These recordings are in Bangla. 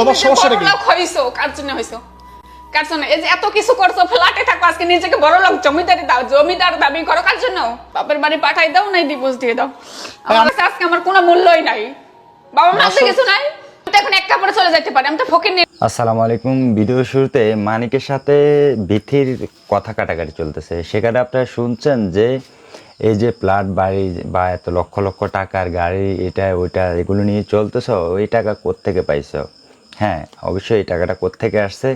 তোমার সমস্যাটা কি? হইছো কার জন্য হইছো? কার জন্য? এই যে এত কিছু করছ ফ্ল্যাটে থাকো আজকে নিজেকে বড় লোক জমিদারি দাও জমিদার দাবি করো কার জন্য? বাপের বাড়ি পাঠাই দাও নাই ডিভোর্স দিয়ে দাও। আমার কাছে আজকে আমার কোনো মূল্যই নাই। বাবা মা কিছু নাই? এখন এক কাপড়ে চলে যেতে পারি আমি তো ফকির নেই আসসালামু আলাইকুম। ভিডিও শুরুতে মানিকের সাথে বিথির কথা কাটাকাটি চলতেছে। সেখানে আপনারা শুনছেন যে এই যে প্লাট বাড়ি বা এত লক্ষ লক্ষ টাকার গাড়ি এটা ওইটা এগুলো নিয়ে চলতেছ। ওই টাকা কোত্থেকে পাইছো? হ্যাঁ অবশ্যই এই টাকাটা কোত্থেকে আসছে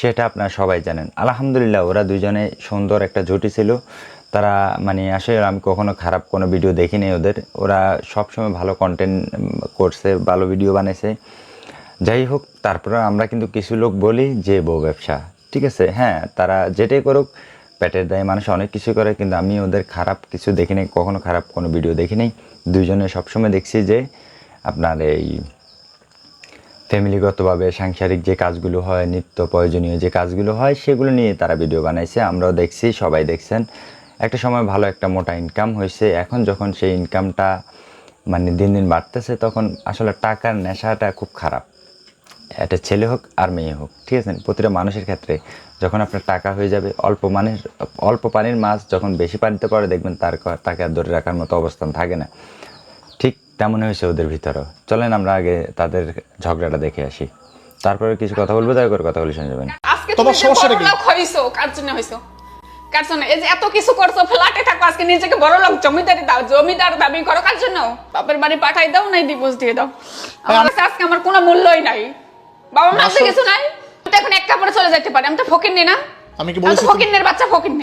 সেটা আপনারা সবাই জানেন। আলহামদুলিল্লাহ, ওরা দুজনে সুন্দর একটা জুটি ছিল। তারা মানে আসলে আমি কখনো খারাপ কোনো ভিডিও দেখিনি ওদের। ওরা সবসময় ভালো কন্টেন্ট করছে, ভালো ভিডিও বানাইছে। যাই হোক, তারপরে আমরা কিন্তু কিছু লোক বলি যে বউ ব্যবসা, ঠিক আছে? হ্যাঁ তারা যেটাই করুক, পেটের দায়ে মানুষ অনেক কিছু করে, কিন্তু আমি ওদের খারাপ কিছু দেখিনি, কখনো খারাপ কোনো ভিডিও দেখিনি। দুজনে সবসময় দেখছি যে আপনার এই ফ্যামিলিগতভাবে সাংসারিক যে কাজগুলো হয়, নিত্য প্রয়োজনীয় যে কাজগুলো হয়, সেগুলো নিয়ে তারা ভিডিও বানাইছে। আমরাও দেখছি, সবাই দেখছেন। একটা সময় ভালো একটা মোটা ইনকাম হয়েছে এখন যখন সেই ইনকামটা মানে দিন দিন বাড়তেছে, তখন আসলে টাকার নেশাটা খুব খারাপ। এটা ছেলে হোক আর মেয়ে হোক, ঠিক আছে? প্রতিটা মানুষের ক্ষেত্রে যখন আপনার টাকা হয়ে যাবে, অল্প মানের অল্প পানির মাছ যখন বেশি পানিতে পড়ে, দেখবেন তার তাকে আর ধরে রাখার মতো অবস্থান থাকে না। তেমনই হয়েছে ওদের ভিতরেও। চলেন আমরা আগে তাদের ঝগড়াটা দেখে আসি। তারপরে কিছু কথা বলব দয়া করে কথা বলে শুনে যাবেন। আজকে তোমার তুমি সমস্যাটা কি? হইছো কার জন্য হইছো? কার জন্য? এই যে এত কিছু করছ ফ্ল্যাটে থাকো আজকে নিজেকে বড় লোক জমিদারি দাও জমিদার দাবি করো কার জন্য? বাপের বাড়ি পাঠাই দাও নাই ডিভোর্স দিয়ে দাও। আমার কাছে আজকে আমার কোনো মূল্যই নাই। বাবা মা আসল- কিছু নাই? আমি তো এখন এক কাপড়ে চলে যেতে পারি আমি তো ফকির নেই না? আমি কি বলেছি তো ফকির বাচ্চা ফকির নি।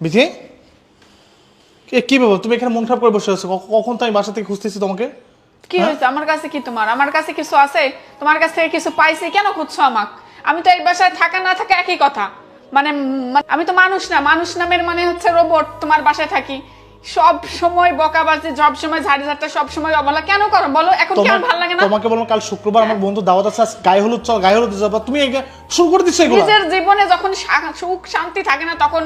বিথি? এ, কি বাবা তুমি এখানে মন খারাপ করে বসে আছো। কখন তো আমি বাসা থেকে খুঁজতেছি তোমাকে? কি হয়েছে? আমার কাছে কি তোমার? আমার কাছে কিছু আছে? তোমার কাছ থেকে কিছু পাইছি? কেন খুঁজছো আমাক? আমি তো এই বাসায় থাকা না থাকা একই কথা। মানে আমি তো মানুষ না। মানুষ নামের মানে হচ্ছে রোবট তোমার বাসায় থাকি। সব সময় বকাবাজি সব সময় ঝাড়ি ঝাড়টা সব সময় অবলা কেন করো? বলো এখন কি ভালো লাগে না? তোমাকে বললাম কাল শুক্রবার আমার বন্ধু দাওয়াত আছে গায়ে হলুদ চল গায়ে হলুদ যাবা। তুমি শুরু করে দিছো এগুলো। নিজের জীবনে যখন সুখ শান্তি থাকে না তখন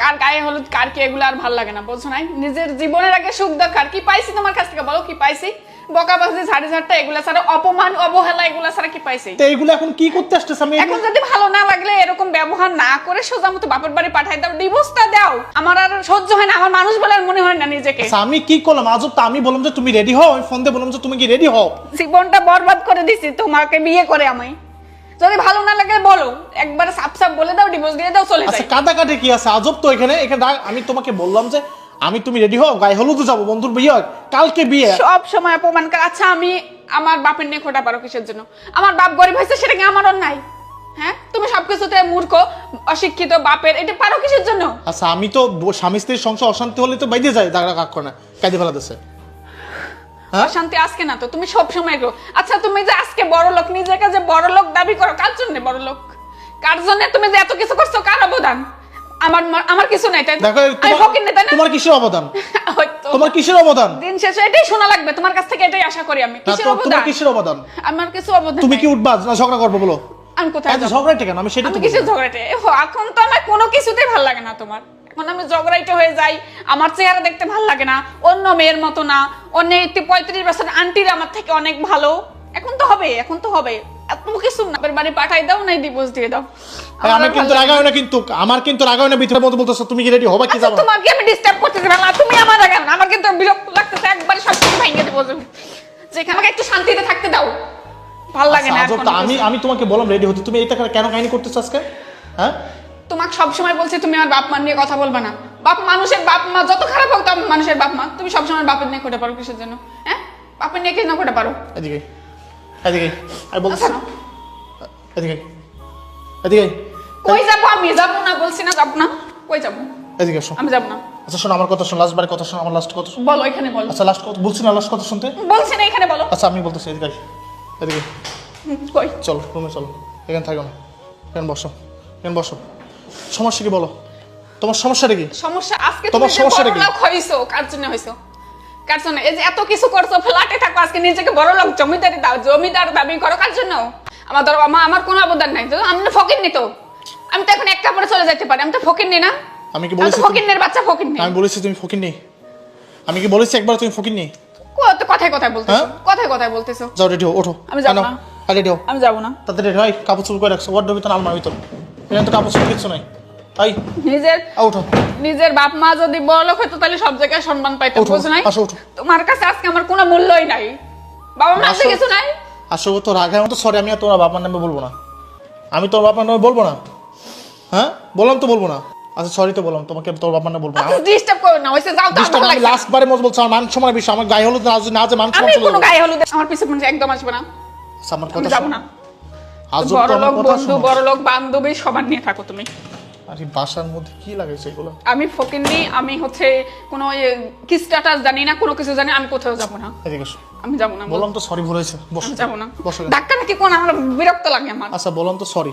কার গায়ে হলুদ কার কি এগুলো আর ভালো লাগে না বলছো নাই? নিজের জীবনের আগে সুখ দরকার। কি পাইছি তোমার কাছ থেকে? বলো কি পাইছি? বকাবাজি ঝাড়ি ঝাড়টা এগুলা ছাড়া অপমান অবহেলা এগুলা ছাড়া কি পাইছি? তো এইগুলো এখন কি করতে আসতেছে আমি এখন যদি ভালো না লাগলে এরকম ব্যবহার না করে সোজা মতো বাপের বাড়ি পাঠাই দাও ডিভোর্সটা দাও। আমার আর সহ্য হয় না আমার মানুষ বলে মনে হয় না নিজেকে। আচ্ছা, আমি কি করলাম? আজব তো আমি বললাম যে তুমি রেডি হও আমি ফোন দিয়ে বললাম যে তুমি কি রেডি হও? জীবনটা বরবাদ করে দিছি তোমাকে বিয়ে করে আমি। যদি ভালো না লাগে বলো একবার সাপ সাপ বলে দাও ডিভোর্স দিয়ে দাও চলে আচ্ছা যাই। কাটা কাটে কি আছে? আজব তো এখানে এখানে আমি তোমাকে বললাম যে আমি তুমি রেডি হও? গায়ে হলুদ যাব বন্ধুর বিয়ে হয়। কালকে বিয়ে। সব সময় অপমান করে আচ্ছা আমি আমার বাপের নিয়ে খোটা পারো কিসের জন্য? আমার বাপ গরিব হয়েছে সেটা কি আমার অন্যায় হ্যাঁ? তুমি সবকিছুতে মূর্খ অশিক্ষিত বাপের এটা পারো কিসের জন্য? আচ্ছা আমি তো স্বামী স্ত্রীর সংসার অশান্তি হলে তো বাইরে যায় দাগড়া কাক করে কাঁদে ফেলা দিছে। হ্যাঁ? অশান্তি আজকে না তো তুমি সব সময় গো আচ্ছা তুমি যে আজকে বড় লোক নিজেকে যে বড় লোক দাবি করো কার জন্য বড় লোক? কার জন্য তুমি যে এত কিছু করছ কার অবদান? আমার আমার কিছু নাই তাই দেখো আমি ফকির তাই না? তোমার কিসের অবদান। তোমার কিসের অবদান? দিন শেষে এটাই শোনা লাগবে তোমার কাছ থেকে এটাই আশা করি আমি। কিসের তো- তোমার কিসের অবদান? আমার কিছু অবদান তুমি কি উঠবা? না ঝগড়া করব বলো। আমি কোথায়? কেন? আমি সেটা কিসের ঝগড়াটে এখন তো আমার কোনো কিছুতেই ভালো লাগে না তোমার। এখন আমি ঝগড়াইতে হয়ে যাই আমার চেহারা দেখতে ভালো লাগে না অন্য মেয়ের মতো না অন্য একটি পঁয়ত্রিশ বছর আন্টির আমার থেকে অনেক ভালো। এখন তো হবে এখন তো হবে এত কিছু না বাড়ি পাঠাই দাও নাই ডিভোর্স দিয়ে দাও। আমি কিন্তু রাগাও না। কিন্তু আমার কিন্তু রাগাও না ভিতরে মতো বলতেছো তুমি কি রেডি হবা কি আচ্ছা, যাব? তোমাকে আমি ডিস্টার্ব করতেছি না তুমি আমার রাগাও না আমার কিন্তু বিরক্ত লাগতেছে একবার সব কিছু ভেঙে দেবো যেখানে আমাকে একটু শান্তিতে থাকতে দাও। ভালো লাগে না আচ্ছা, কোনো আমি আমি তোমাকে বললাম রেডি হতে তুমি এটা কেন কাহিনী করতেছো আজকে? হ্যাঁ? তোমাকে সবসময় বলছি তুমি আমার বাপ মা নিয়ে কথা বলবে না। বাপ মানুষের বাপ মা যত খারাপ হোক মানুষের বাপ মা। তুমি সবসময় বাপের নিয়ে কোটা পারো কিসের জন্য? হ্যাঁ? বাপের নিয়ে কি না কোটা পারো? এদিকে। এদিকে আমি আচ্ছা এদিকে এদিকে কই যাব আমি? যাব না বলছি না যাব না। কই যাব? এদিকে শোন আমি যাব না। আচ্ছা শোন আমার কথা শোন লাস্ট বারে কথা শোন আমার লাস্ট কথা শোন। বলো এখানে বলো। আচ্ছা লাস্ট কথা বলছি না লাস্ট কথা শুনতে? বলছি না এখানে বলো। আচ্ছা আমি বলতেছি এদিকে এদিকে কই? চলো রুমে চলো। এখানে থাকো না। এখানে বসো। এখানে বসো। সমস্যা কি বলো? তোমার সমস্যাটা কি? সমস্যা আজকে তোমার সমস্যাটা কি? হইছো কার জন্য হইছো? কার জন্য এই যে এত কিছু করছ ফ্ল্যাটে থাকো আজকে নিজেকে বড় লোক জমিদারি দাও জমিদার দাবি করো কার জন্য? আমার ধরো আমার আমার কোনো অবদান নাই তো আমি তো ফকির নি তো। আমি তো এখন এক কাপড়ে চলে যেতে পারি আমি তো ফকির নি? না আমি কি বলেছি তো ফকিরনের বাচ্চা ফকির নেই আমি বলেছি তুমি ফকির নেই আমি কি বলেছি একবার তুমি ফকির নেই কথায় কথায় বলতেছো হ্যাঁ? কথায় কথায় বলতেছো। যাও রেডি ওঠো। আমি যাব না। রেডি হও। আমি যাব না। তাতে রেডি হয় কাপড় চুল করে রাখছো ওয়ার্ডের ভিতরে আলমার ভিতর এখানে তো কাপড় চুল কিছু নাই। নিজের বাপ মা যদি বড় লোক হতো তাহলে সব জায়গায় সম্মান পাইতো বুঝো নাই? আসো, ওঠো। তোমার কাছে আজকে আমার কোনো মূল্যই নাই। বাবা মা। কিছু নাই? আসলে তো রাগের মতো সরি আমি আর তোমার বাবার নামে বলব না। আমি তোর বাবার নামে বলব না? হ্যাঁ? বললাম তো বলব না। আচ্ছা সরি তো বললাম তোমাকে তোর বাবার নামে বলব না। ডিস্টার্ব করো না ওইসে যাও তো আমি লাস্ট বারে মত বলছি আমার মান সম্মান বিষয় আমার গায়ে হলুদ না না যে মান সম্মান চলে কোনো গায়ে হলুদ আমার পিছে একদম আসবে না। আচ্ছা, আমার কথা যাব না। আজব তো বড় লোক বন্ধু। বড় লোক বান্ধবী সবার নিয়ে থাকো তুমি। আরে বাসার মধ্যে কি লাগাইছে এগুলো? আমি ফকিন্নি আমি হচ্ছে কোনো কি স্ট্যাটাস জানি না কোনো কিছু জানি আমি কোথাও যাব না। এদিকে এসো। আমি যাব না বললাম তো সরি ভুল হয়েছে বসো। যাব না। বসো। ধাক্কা নাকি কোন আমার বিরক্ত লাগে আমার। আচ্ছা বললাম তো সরি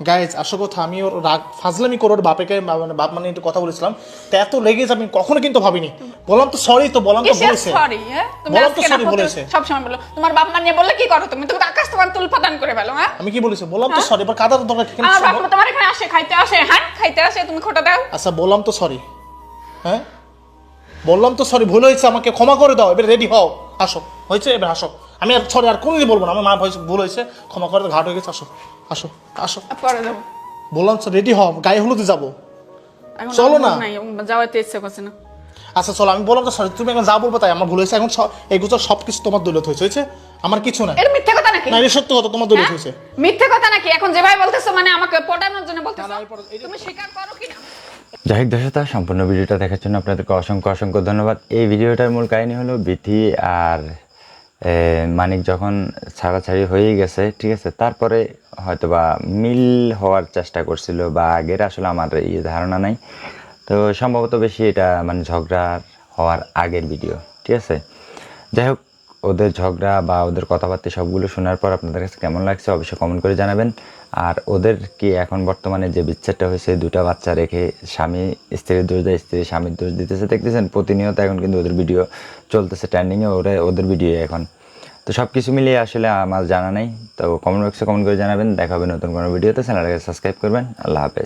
গাইজ আসল কথা আমি ওর রাগ ফাজলামি করে ওর বাপেকে মানে বাপ মানে একটু কথা বলেছিলাম। তো এত লেগেছে আমি কখনো কিন্তু ভাবিনি। বললাম তো সরি তো বললাম তো বলেছে। সরি হ্যাঁ? তুমি বললাম তো sorry বলেছে। সব সময় বলো তোমার বাপ মা নিয়ে বললে কি করো তুমি? তুমি আকাশ তোমার তুল পাতান করে ফেলো হ্যাঁ? আমি কি বলেছি? বললাম তো সরি এবার কাদা তো দরকার কেন আমার বাপ তোমার এখানে আসে খাইতে আসে হ্যাঁ? খাইতে আসে তুমি খোটা দাও। আচ্ছা বললাম তো সরি হ্যাঁ? বললাম তো সরি ভুল হয়েছে আমাকে ক্ষমা করে দাও এবার রেডি হও আসো। হয়েছে এবার আসো। আমি আর সরি আর কোনোদিন বলব না। আমার মা ভয়েছে ভুল হয়েছে ক্ষমা করে ঘাট হয়ে গেছে আসো আসো আসো। পরে যাব। বললাম তো রেডি হও গায়ে হলুদে যাব। চলো না। যাওয়াতে ইচ্ছে করছে না। আচ্ছা চলো আমি বললাম তো সরি তুমি এখন যা বলব তাই আমার ভুল হয়েছে। এখন এগুলো সব কিছু তোমার দৌলত হয়েছে হয়েছে? আমার কিছু না এটা মিথ্যে কথা নাকি? না এটা সত্য কথা তোমার দৌলত হ্যাঁ? হয়েছে। মিথ্যে কথা নাকি? এখন যেভাবে বলতেছো মানে আমাকে পটানোর জন্য বলতেছো? তুমি স্বীকার করো কি না? যাই হোক দর্শকতা সম্পূর্ণ ভিডিওটা দেখার জন্য আপনাদেরকে অসংখ্য অসংখ্য ধন্যবাদ। এই ভিডিওটার মূল কাহিনী হলো বিথি আর মানিক যখন ছাড়াছাড়ি হয়ে গেছে, ঠিক আছে, তারপরে হয়তো বা মিল হওয়ার চেষ্টা করছিল বা আগের আসলে আমার ইয়ে ধারণা নাই। তো সম্ভবত বেশি এটা মানে ঝগড়া হওয়ার আগের ভিডিও ঠিক আছে? যাই হোক, ওদের ঝগড়া বা ওদের কথাবার্তা সবগুলো শোনার পর আপনাদের কাছে কেমন লাগছে অবশ্যই কমেন্ট করে জানাবেন। আর ওদের কি এখন বর্তমানে যে বিচ্ছেদটা হয়েছে দুটা বাচ্চা রেখে স্বামী স্ত্রীর দোষ দেয়, স্ত্রী স্বামীর দোষ দিতেছে। দেখতেছেন, প্রতিনিয়ত এখন কিন্তু ওদের ভিডিও চলতেছে ট্রেন্ডিংয়ে ওরা ওদের ভিডিও এখন। তো সব কিছু মিলিয়ে আসলে আমার জানা নেই। তো কমেন্ট বক্সে কমেন্ট করে জানাবেন। দেখা হবে নতুন কোনো ভিডিওতে। চ্যানেলটাকে সাবস্ক্রাইব করবেন। আল্লাহ হাফেজ।